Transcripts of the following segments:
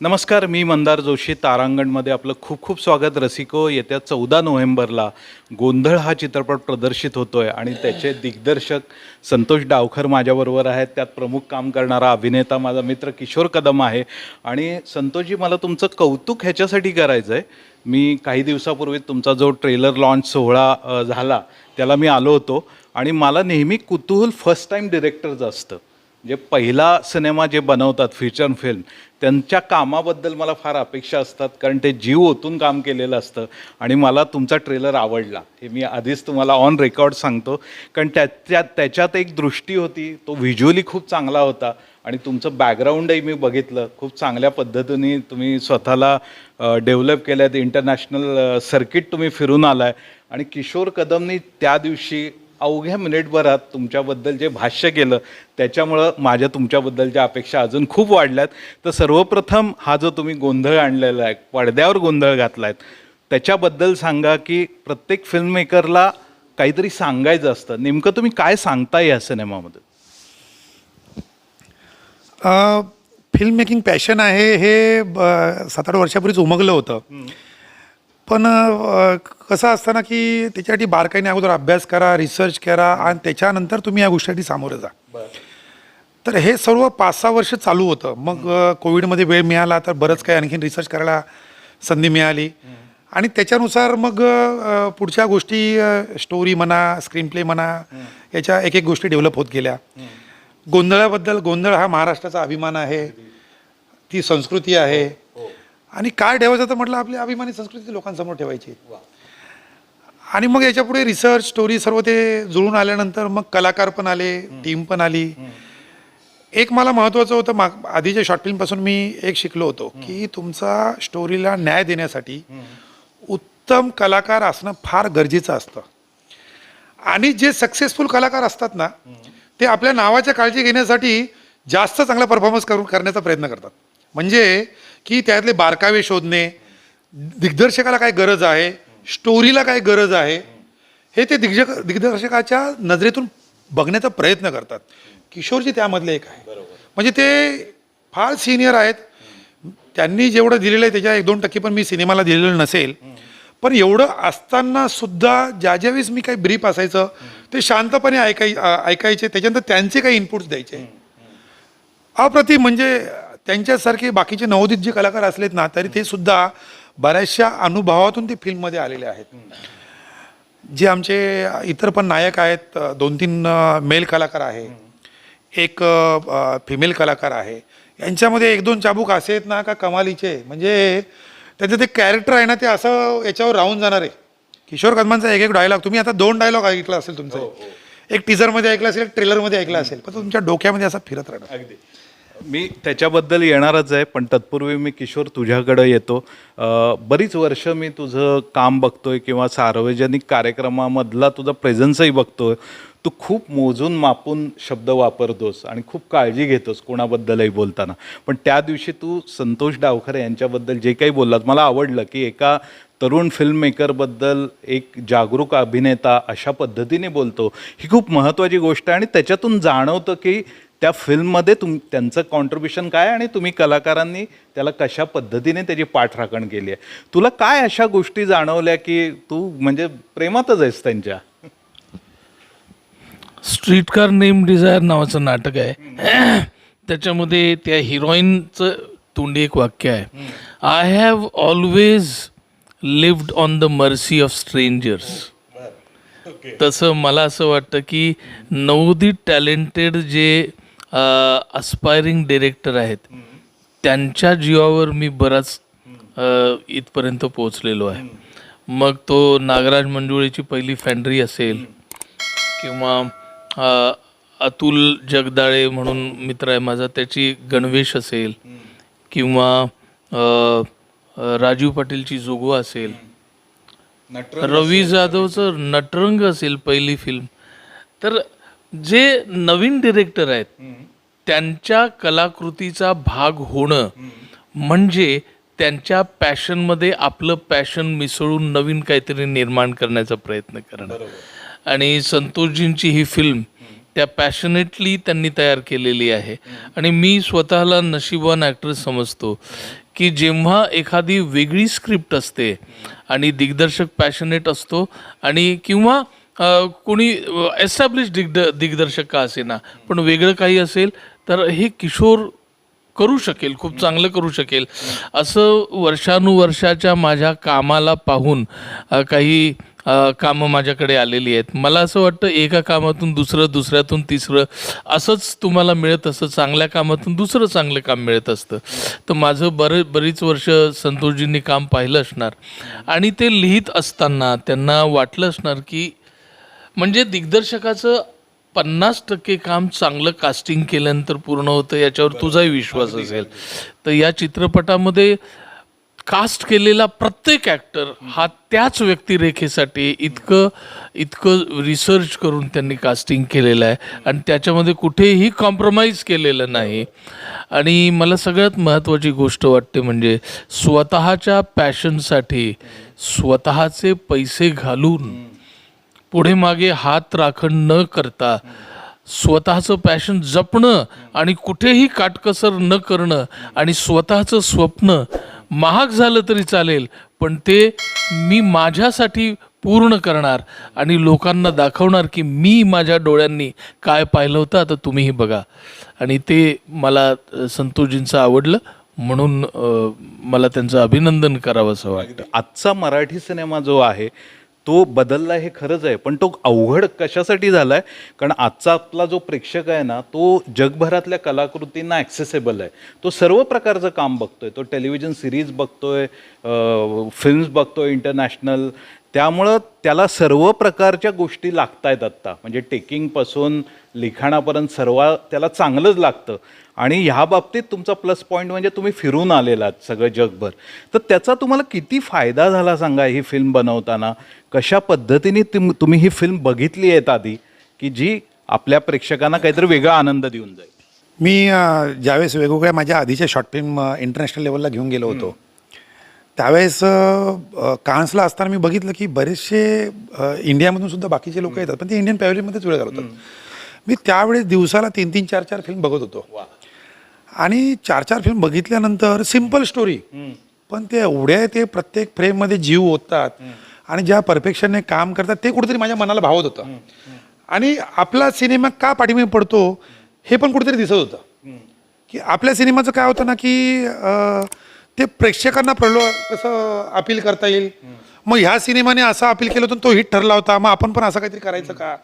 नमस्कार मी मंदार जोशी तारांगणमध्ये आपलं खूप खूप स्वागत. रसिको येत्या चौदा नोव्हेंबरला गोंधळ हा चित्रपट प्रदर्शित होतो आहे आणि त्याचे दिग्दर्शक संतोष डावखर माझ्याबरोबर आहेत. त्यात प्रमुख काम करणारा अभिनेता माझा मित्र किशोर कदम आहे. आणि संतोषजी मला तुमचं कौतुक ह्याच्यासाठी करायचं आहे मी काही दिवसापूर्वी तुमचा जो ट्रेलर लॉन्च सोहळा झाला त्याला मी आलो होतो. आणि मला नेहमी कुतूहल फर्स्ट टाईम डिरेक्टरचं असतं. जे पहिला सिनेमा जे बनवतात फीचर फिल्म त्यांच्या कामाबद्दल मला फार अपेक्षा असतात कारण ते जीव ओतून काम केलेलं असतं आणि मला तुमचा ट्रेलर आवडला. हे मी आधीच तुम्हाला ऑन रेकॉर्ड सांगतो. कारण त्याच्या त्याच्यात एक दृष्टी होती तो व्हिज्युअली खूप चांगला होता आणि तुमचं बॅकग्राऊंडही मी बघितलं. खूप चांगल्या पद्धतीने तुम्ही स्वतःला डेव्हलप केलं आहे इंटरनॅशनल सर्किट तुम्ही फिरून आलाय. आणि किशोर कदमनी त्या दिवशी अवघ्या मिनिटभरात तुमच्याबद्दल जे भाष्य केलं त्याच्यामुळं माझ्या तुमच्याबद्दलच्या अपेक्षा अजून खूप वाढल्यात तर सर्वप्रथम हा जो तुम्ही गोंधळ आणलेला आहे पडद्यावर गोंधळ घातला आहे त्याच्याबद्दल सांगा की प्रत्येक फिल्ममेकरला काहीतरी सांगायचं असतं. नेमकं तुम्ही काय सांगताय या सिनेमामध्ये? फिल्म मेकिंग पॅशन आहे हे सात आठ वर्षापूर्वीच उमगलं होतं. पण कसं असतं ना की त्याच्यासाठी बारकाईने अगोदर अभ्यास करा रिसर्च करा आणि त्याच्यानंतर तुम्ही या गोष्टीसाठी सामोरं जा. तर हे सर्व पाच सहा वर्ष चालू होतं. मग कोविडमध्ये वेळ मिळाला तर बरंच काही आणखीन रिसर्च करायला संधी मिळाली. आणि त्याच्यानुसार मग पुढच्या गोष्टी स्टोरी म्हणा स्क्रीन प्ले म्हणा याच्या एक एक गोष्टी डेव्हलप होत गेल्या. गोंधळाबद्दल गोंधळ हा महाराष्ट्राचा अभिमान आहे. ती संस्कृती आहे. आणि काय ठेवायचं तर म्हटलं आपली अभिमानी संस्कृती लोकांसमोर ठेवायची. आणि मग याच्यापुढे रिसर्च स्टोरी सर्व ते जुळून आल्यानंतर मग कलाकार पण आले टीम पण आली. एक मला महत्त्वाचं होतं माग आधीच्या शॉर्ट फिल्मपासून मी एक शिकलो होतो की तुमचा स्टोरीला न्याय देण्यासाठी उत्तम कलाकार असणं फार गरजेचं असतं. आणि जे सक्सेसफुल कलाकार असतात ना ते आपल्या नावाच्या काळजी घेण्यासाठी जास्त चांगला परफॉर्मन्स करून करण्याचा प्रयत्न करतात. म्हणजे की त्यातले बारकावे शोधणे दिग्दर्शकाला काय गरज आहे स्टोरीला काय गरज आहे हे ते दिग्ज दिग्दर्शकाच्या नजरेतून बघण्याचा प्रयत्न करतात. किशोरजी त्यामधले एक आहे. म्हणजे ते फार सिनियर आहेत. त्यांनी जेवढं दिलेलं आहे त्याच्या एक दोन टक्के पण मी सिनेमाला दिलेलं नसेल. पण एवढं असताना सुद्धा ज्या ज्यावेळेस मी काही ब्रीफ असायचं ते शांतपणे ऐकाय ऐकायचे. त्याच्यानंतर त्यांचे काही इनपुट्स द्यायचे. अप्रतिम म्हणजे त्यांच्यासारखे बाकीचे नवोदित जे कलाकार असलेत ना तरी ते सुद्धा बऱ्याचशा अनुभवातून ते फिल्ममध्ये आलेले आहेत. जे आमचे इतर पण नायक आहेत दोन तीन मेल कलाकार आहे. एक फिमेल कलाकार आहे. यांच्यामध्ये एक दोन चाबूक असे आहेत ना का कमालीचे. म्हणजे त्याचं ते कॅरेक्टर आहे ना ते असं याच्यावर राहून जाणार आहे. किशोर कदमांचा एक एक डायलॉग तुम्ही आता दोन डायलॉग ऐकला असेल तुमचं. एक टीजरमध्ये ऐकला असेल एक ट्रेलरमध्ये ऐकला असेल. पण तुमच्या डोक्यामध्ये असा फिरत राहणार. अगदी. मी त्याच्याबद्दल येणारच आहे पण तत्पूर्वी मी किशोर तुझ्याकडं येतो. बरीच वर्ष मी तुझं काम बघतोय किंवा सार्वजनिक कार्यक्रमामधला तुझा प्रेझन्सही बघतोय. तू खूप मोजून मापून शब्द वापरतोस आणि खूप काळजी घेतोस कोणाबद्दलही बोलताना. पण त्या दिवशी तू संतोष डावखरे यांच्याबद्दल जे काही बोललात मला आवडलं की एका तरुण फिल्ममेकरबद्दल एक जागरूक अभिनेता अशा पद्धतीने बोलतो. ही खूप महत्त्वाची गोष्ट आहे आणि त्याच्यातून जाणवतं की त्या फिल्ममध्ये तुम त्यांचं कॉन्ट्रीब्युशन काय आणि तुम्ही कलाकारांनी त्याला कशा पद्धतीने त्याची पाठराखण केली आहे? तुला काय अशा गोष्टी जाणवल्या की तू म्हणजे प्रेमातच आहेस त्यांच्या? स्ट्रीट कार नेम डिझायर नावाचं नाटक आहे. त्याच्यामध्ये त्या हिरोईनचं तोंडी एक वाक्य आहे. I have always lived on the mercy of strangers तसं मला असं वाटतं की नवोदित टॅलेंटेड जे अस्पायरिंग डिरेक्टर आहेत. त्यांच्या जीवावर मी बराच अ, इथपर्यंत पोहोचलेलो आहे. मग तो नागराज मंजुळेची पहिली फॅन्ड्री असेल किंवा अ, अतुल जगदाळे म्हणून मित्र आहे माझा त्याची गणवेश असेल किंवा अ, अ, राजीव पाटीलची जोगो असेल. रवी जाधवचं नटरंग असेल पहिली फिल्म तर जे नवीन डिरेक्टर आहेत त्यांच्या कलाकृतीचा भाग होणं म्हणजे त्यांच्या पॅशनमध्ये आपलं पॅशन मिसळून नवीन काहीतरी निर्माण करण्याचा प्रयत्न करणं. आणि संतोषजींची ही फिल्म त्या पॅशनेटली त्यांनी तयार केलेली आहे. आणि मी स्वतःला नशिबान ॲक्टर समजतो की जेव्हा एखादी वेगळी स्क्रिप्ट असते आणि दिग्दर्शक पॅशनेट असतो आणि किंवा कोणी एस्टॅब्लिश दिग्द दिग्दर्शक का असेना पण वेगळं काही असेल तर हे किशोर करू शकेल खूप चांगलं करू शकेल. असं वर्षानुवर्षाच्या माझ्या कामाला पाहून काही कामं माझ्याकडे आलेली आहेत. मला असं वाटतं एका कामातून दुसरं दुसऱ्यातून तिसरं असंच तुम्हाला मिळत असतं चांगल्या कामातून दुसरं चांगलं काम मिळत असतं. तर माझं बरं बरीच वर्ष संतोषजींनी काम पाहिलं असणार. आणि ते लिहित असताना त्यांना वाटलं असणार की म्हणजे दिग्दर्शकाचं पन्नास टक्के काम चांगलं कास्टिंग केल्यानंतर पूर्ण होतं याच्यावर तुझाही विश्वास असेल. तर या चित्रपटामध्ये कास्ट केलेला प्रत्येक ॲक्टर हा त्याच व्यक्तिरेखेसाठी इतकं इतकं रिसर्च करून त्यांनी कास्टिंग केलेलं आहे. आणि त्याच्यामध्ये कुठेही कॉम्प्रोमाइज केलेलं नाही. आणि मला सगळ्यात महत्त्वाची गोष्ट वाटते म्हणजे स्वतःच्या पॅशनसाठी स्वतःचे पैसे घालून पुढे मागे हात राखण न करता स्वतःचं पॅशन जपणं आणि कुठेही काटकसर न करणं आणि स्वतःचं स्वप्न महाग झालं तरी चालेल पण ते मी माझ्यासाठी पूर्ण करणार आणि लोकांना दाखवणार की मी माझ्या डोळ्यांनी काय पाहिलं होतं आता तुम्हीही बघा. आणि ते मला संतोषजींचं आवडलं म्हणून मला त्यांचं अभिनंदन करावं असं वाटतं आजचा मराठी सिनेमा जो आहे तो बदलला हे खरंच आहे पण तो अवघड कशासाठी झाला आहे कारण आजचा आपला जो प्रेक्षक आहे ना तो जगभरातल्या कलाकृतींना ॲक्सेसेबल आहे. तो सर्व प्रकारचं काम बघतोय. तो टेलिव्हिजन सिरीज बघतोय फिल्म्स बघतोय इंटरनॅशनल त्यामुळं त्याला सर्व प्रकारच्या गोष्टी लागत आहेत आत्ता म्हणजे टेकिंगपासून लिखाणापर्यंत सर्व त्याला चांगलंच लागतं. आणि ह्या बाबतीत तुमचा प्लस पॉईंट म्हणजे तुम्ही फिरून आलेला आहात सगळं जगभर. तर त्याचा तुम्हाला किती फायदा झाला सांगा ही फिल्म बनवताना? कशा पद्धतीने तुम तुम्ही ही फिल्म बघितली आहेत आधी? की जी आपल्या प्रेक्षकांना काहीतरी वेगळा आनंद देऊन जाईल. मी ज्यावेळेस वेगवेगळ्या माझ्या आधीच्या शॉर्ट फिल्म इंटरनॅशनल लेवलला घेऊन गेलो होतो त्यावेळेस कान्सला असताना मी बघितलं की बरेचसे इंडियामधून सुद्धा बाकीचे लोक येतात. पण ते इंडियन पॅव्हलियनमध्येच वेळ घालवतात. मी त्यावेळेस दिवसाला तीन तीन चार चार फिल्म बघत होतो. आणि चार चार फिल्म बघितल्यानंतर सिंपल स्टोरी पण ते एवढे ते प्रत्येक फ्रेममध्ये जीव ओततात. आणि ज्या परफेक्शनने काम करतात ते कुठेतरी माझ्या मनाला भावत होतं. आणि आपला सिनेमा का पाठीमागे पडतो हे पण कुठेतरी दिसत होतं. की आपल्या सिनेमाचं काय होतं ना की ते प्रेक्षकांना प्रलो कसं अपील करता येईल? मग ह्या सिनेमाने असं अपील केलं होतं तो हिट ठरला होता. मग आपण पण असं काहीतरी करायचं का?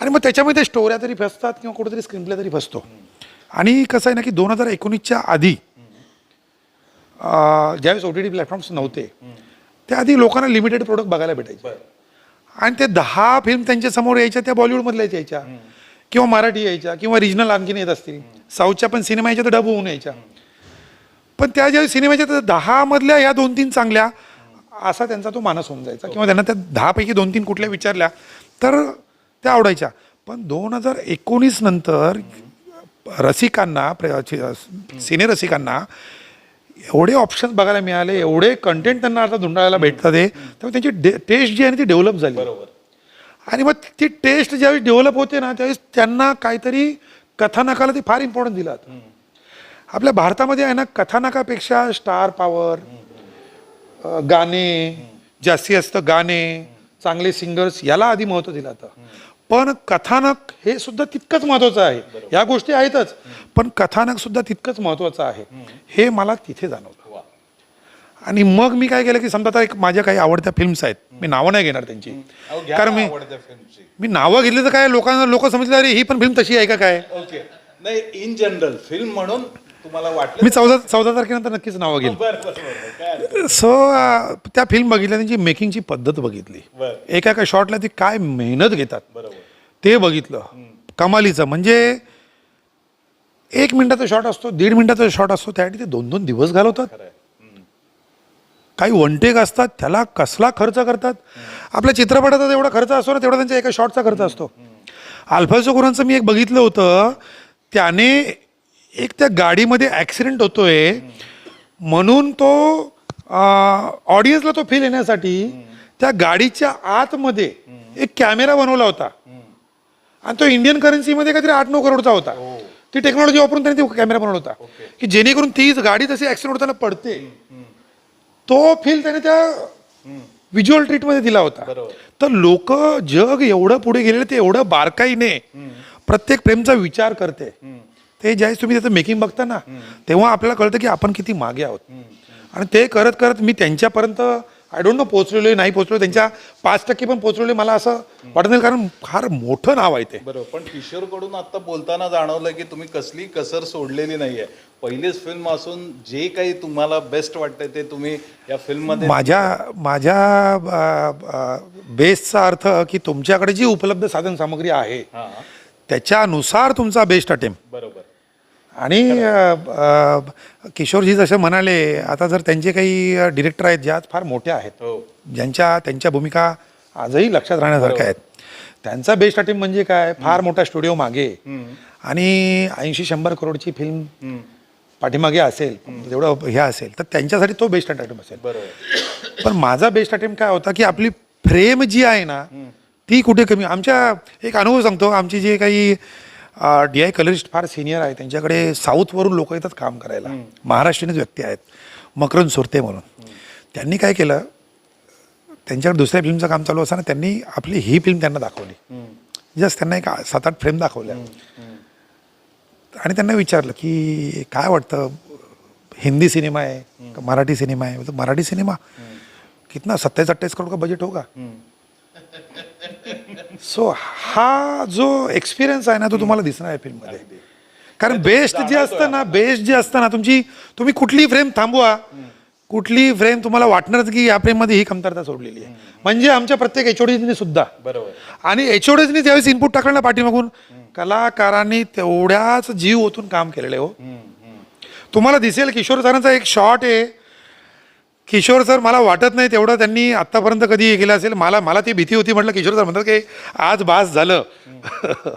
आणि मग त्याच्यामध्ये स्टोऱ्या तरी फसतात किंवा कुठेतरी स्क्रीनप्ले तरी फसतो. आणि कसं आहे ना की दोन हजार एकोणीसच्या आधी ज्यावेळेस ओ टी टी प्लॅटफॉर्म्स नव्हते त्याआधी लोकांना लिमिटेड प्रोडक्ट बघायला भेटायचे. आणि ते दहा फिल्म त्यांच्यासमोर यायच्या त्या बॉलिवूडमधल्याच यायच्या. किंवा मराठी यायच्या किंवा रिजनल आणखीन येत असतील. साऊथच्या पण सिनेमा यायच्या तर डब होऊन यायच्या. पण त्या ज्या सिनेमाच्या त्या दहा मधल्या या दोन तीन चांगल्या असा त्यांचा तो मानस होऊन जायचा. किंवा त्यांना त्या दहापैकी दोन तीन कुठल्या विचारल्या तर त्या आवडायच्या. पण दोन हजार एकोणीस नंतर रसिकांना सिने रसिकांना एवढे ऑप्शन्स बघायला मिळाले एवढे कंटेंट त्यांना आता धुंडाळायला भेटतात त्यामुळे त्यांची टेस्ट जी आहे ना ती डेव्हलप झाली. आणि मग ती टेस्ट ज्यावेळेस डेव्हलप होते ना त्यावेळेस त्यांना काहीतरी कथानकाला ते फार इम्पॉर्टन्स दिला. आपल्या भारतामध्ये आहे ना कथानकापेक्षा स्टार पॉवर गाणे जास्ती असतं गाणे चांगले सिंगर्स याला आधी महत्त्व दिलं जातं. पण कथानक हे सुद्धा तितकंच महत्त्वाचं आहे. या गोष्टी आहेतच. पण कथानक सुद्धा तितकंच महत्त्वाचं आहे. हे मला तिथे जाणवलं आणि मग मी काय केलं की समजा आता एक माझ्या काही आवडत्या फिल्म्स आहेत. मी नावं नाही घेणार त्यांची. कारण मी मी नावं घेतली तर काय लोकांना लोक समजले अरे ही पण फिल्म तशी आहे का काय? ओके नाही इन जनरल फिल्म म्हणून तुम्हाला वाटलं मी चौदा चौदा तारखेनंतर नक्कीच नावं घेईल. सो त्या फिल्म बघितल्या त्यांची मेकिंगची पद्धत बघितली. एका एका शॉटला ती काय मेहनत घेतात? ते बघितलं. कमालीचं. म्हणजे एक मिनिटाचा शॉट असतो दीड मिनिटाचा शॉट असतो त्यासाठी ते दोन दोन दिवस घालवतात. काही वन टेक असतात त्याला कसला खर्च करतात? आपल्या चित्रपटाचा एवढा खर्च असतो ना तेवढा त्यांच्या एका शॉटचा खर्च असतो. अल्फाल्सो कुरांचं मी एक बघितलं होतं. त्याने एक त्या गाडीमध्ये ॲक्सिडेंट होतोय म्हणून तो ऑडियन्सला तो फील येण्यासाठी त्या गाडीच्या आतमध्ये एक कॅमेरा बनवला होता. आणि तो इंडियन करन्सीमध्ये काहीतरी आठ नऊ करोडचा होता. ती टेक्नॉलॉजी वापरून त्यांनी तो कॅमेरा बनवला होता. की जेणेकरून तीच गाडी तशी ऍक्सिडेंट होताना पडते तो फील त्याने त्या व्हिज्युअल ट्रीटमध्ये दिला होता. तर लोक जग एवढं पुढे गेलेलं ते एवढं बारकाईने प्रत्येक प्रेमचा विचार करते. ते ज्यावेळेस तुम्ही त्याचं मेकिंग बघता ना तेव्हा आपल्याला कळतं की आपण किती मागे आहोत. आणि ते करत करत मी त्यांच्यापर्यंत आय डोंट नो पोहोचलेलो नाही पोहोचलो त्यांच्या पाच टक्के पण पोहोचलेले मला असं वाटत नाही कारण फार मोठं नाव आहे ते. बरोबर पण किशोरकडून आता बोलताना जाणवलं की तुम्ही कसली कसर सोडलेली नाहीये. पहिलीच फिल्म असून जे काही तुम्हाला बेस्ट वाटतंय ते तुम्ही या फिल्ममध्ये माझ्या माझ्या बेसचा अर्थ की तुमच्याकडे जी उपलब्ध साधन सामग्री आहे त्याच्यानुसार तुमचा बेस्ट अटेम्प्ट बरोबर. आणि किशोरजी जसे म्हणाले आता जर त्यांचे काही डिरेक्टर आहेत ज्या फार मोठ्या आहेत हो. ज्यांच्या त्यांच्या भूमिका आजही लक्षात राहण्यासारख्या आहेत त्यांचा बेस्ट अटेम्प्ट म्हणजे काय? फार मोठा स्टुडिओ मागे. आणि ऐंशी शंभर करोडची फिल्म पाठीमागे असेल जेवढं हे असेल तर त्यांच्यासाठी तो बेस्ट अटेम्प्ट असेल. बरोबर. पण माझा बेस्ट अटेम्प्ट काय होता की आपली फ्रेम जी आहे ना ती कुठे कमी आमच्या एक अनुभव सांगतो आमची जे काही डी आय कलरिस्ट फार सिनियर आहे. त्यांच्याकडे साऊथवरून लोक येतात काम करायला. महाराष्ट्रीयनच व्यक्ती आहेत. मकरन सुरते म्हणून. त्यांनी काय केलं? त्यांच्याकडे दुसऱ्या फिल्मचं काम चालू असताना त्यांनी आपली ही फिल्म त्यांना दाखवली. जस्ट त्यांना एक सात आठ फ्रेम दाखवल्या. आणि त्यांना विचारलं की काय वाटतं? हिंदी सिनेमा आहे का मराठी सिनेमा आहे? मराठी सिनेमा? कितना सत्ताईस अट्ठाईस करोड का बजेट होगा? सो हा जो एक्सपिरियन्स आहे ना तो तुम्हाला दिसणार आहे फिल्ममध्ये कारण बेस्ट जे असतं ना बेस्ट जे असतं ना तुमची तुम्ही कुठली फ्रेम थांबवा. कुठली फ्रेम तुम्हाला वाटणारच की या फ्रेममध्ये ही कमतरता सोडलेली आहे. म्हणजे आमच्या प्रत्येक एचओडीजने सुद्धा. बरोबर. आणि एचओडीजने ज्यावेळेस इनपुट टाकलं ना पाठीमागून कलाकारांनी तेवढ्याच जीव ओतून काम केलेलं आहे हो. तुम्हाला दिसेल किशोर सरांचा एक शॉट आहे. किशोर सर मला वाटत नाही तेवढं त्यांनी आत्तापर्यंत कधी हे केलं असेल. मला मला ती भीती होती म्हटलं किशोर सर म्हणतात की आज बास झालं.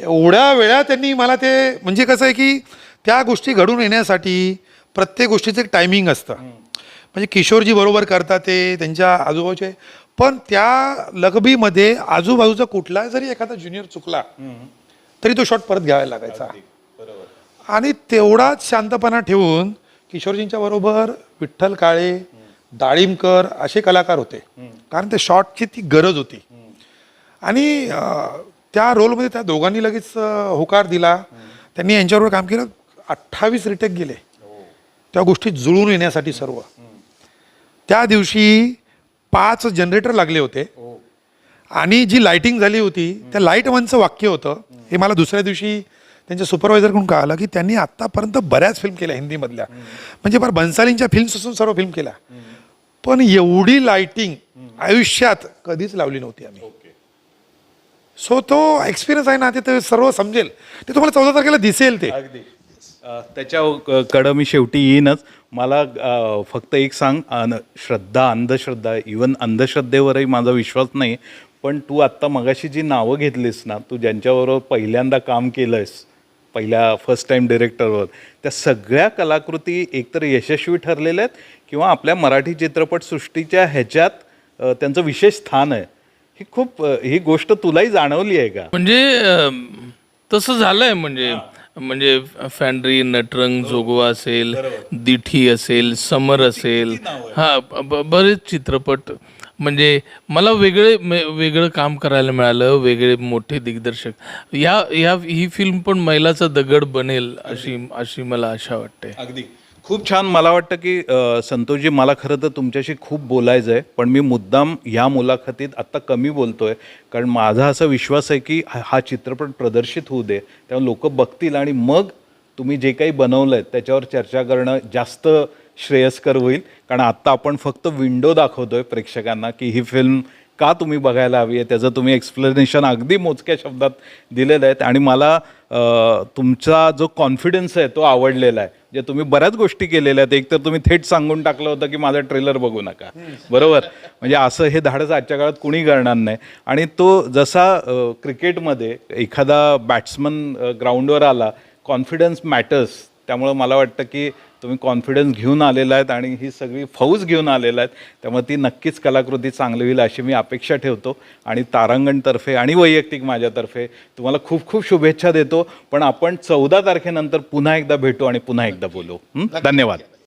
एवढ्या वेळा त्यांनी मला ते म्हणजे कसं आहे की त्या गोष्टी घडून येण्यासाठी प्रत्येक गोष्टीचं एक टायमिंग असतं. म्हणजे किशोरजी बरोबर करतात ते त्यांच्या आजूबाजूचे. पण त्या लगबीमध्ये आजूबाजूचा कुठला जरी एखादा ज्युनियर चुकला तरी तो शॉट परत घ्यायला लागायचा. आणि तेवढाच शांतपणा ठेवून किशोरजींच्या बरोबर विठ्ठल काळे डाळिंबकर असे कलाकार होते. कारण ते शॉटची ती गरज होती. आणि त्या रोलमध्ये त्या दोघांनी लगेच होकार दिला. त्यांनी यांच्याबरोबर काम केलं. अठ्ठावीस रिटेक गेले. त्या गोष्टी जुळून येण्यासाठी सर्व. त्या दिवशी पाच जनरेटर लागले होते. आणि जी लाइटिंग झाली होती त्या लाइट वनचं वाक्य होतं. हे मला दुसऱ्या दिवशी त्यांच्या सुपरवायझरकडून कळालं की त्यांनी आत्तापर्यंत बऱ्याच फिल्म केल्या हिंदीमधल्या. म्हणजे फार बन्सालींच्या फिल्म्स असून सर्व फिल्म केल्या. पण एवढी लाइटिंग आयुष्यात कधीच लावली नव्हती आम्ही. सो तो एक्सपिरियन्स आहे ना ते- सर्व समजेल. ते तुम्हाला चौदा तारखेला दिसेल ते. अगदी. अ, त्याच्या क- कडं मी शेवटी येईनच. मला फक्त एक सांग अन- श्रद्धा अंधश्रद्धा इवन अंधश्रद्धेवरही माझा विश्वास नाही. पण तू आत्ता मगाशी जी नावं घेतलीस ना तू ज्यांच्याबरोबर पहिल्यांदा काम केलंयस पहिल्या फर्स्ट टाइम डिरेक्टरवर त्या सगळ्या कलाकृती एकतर यशस्वी ठरलेल्या आहेत किंवा आपल्या मराठी चित्रपटसृष्टीच्या ह्याच्यात त्यांचं विशेष स्थान आहे. ही खूप ही गोष्ट तुलाही जाणवली आहे का? म्हणजे तसं झालंय म्हणजे म्हणजे फॅन्ड्री नटरंग जोगवा असेल दिठी असेल समर असेल हा बरेच चित्रपट म्हणजे मला वेगळे वेगळं काम करायला मिळालं वेगळे मोठे दिग्दर्शक. या या ही फिल्म पण मैलाचा दगड बनेल अशी अशी मला आशा वाटते. अगदी. खूप छान. मला वाटतं की संतोषजी मला खरं तर तुमच्याशी खूप बोलायचं आहे पण मी मुद्दाम ह्या मुलाखतीत आत्ता कमी बोलतोय कारण माझा असा विश्वास आहे की हा हा चित्रपट प्रदर्शित होऊ दे तेव्हा लोक बघतील आणि मग तुम्ही जे काही बनवलं आहे त्याच्यावर चर्चा करणं जास्त श्रेयस्कर होईल. कारण आत्ता आपण फक्त विंडो दाखवतोय प्रेक्षकांना की ही फिल्म का तुम्ही बघायला हवी आहे त्याचं तुम्ही एक्सप्लेनेशन अगदी मोजक्या शब्दात दिलेलं आहे. आणि मला तुमचा जो कॉन्फिडन्स आहे तो आवडलेला आहे. जे तुम्ही बऱ्याच गोष्टी केलेल्या आहेत. एक तर तुम्ही थेट सांगून टाकलं होतं की माझा ट्रेलर बघू नका. बरोबर? म्हणजे असं हे धाडस आजच्या काळात कुणी करणार नाही. आणि तो जसा क्रिकेटमध्ये एखादा बॅट्समन ग्राउंडवर आला कॉन्फिडन्स मॅटर्स त्यामुळं मला वाटतं की तुम्ही कॉन्फिडन्स घेऊन आलेला आहेत आणि ही सगळी फौज घेऊन आलेला आहेत. त्यामुळे ती नक्कीच कलाकृती चांगली होईल अशी मी अपेक्षा ठेवतो. आणि तारांगणतर्फे आणि वैयक्तिक माझ्यातर्फे तुम्हाला खूप खूप शुभेच्छा देतो. पण आपण चौदा तारखेनंतर पुन्हा एकदा भेटू आणि पुन्हा एकदा बोलू? धन्यवाद.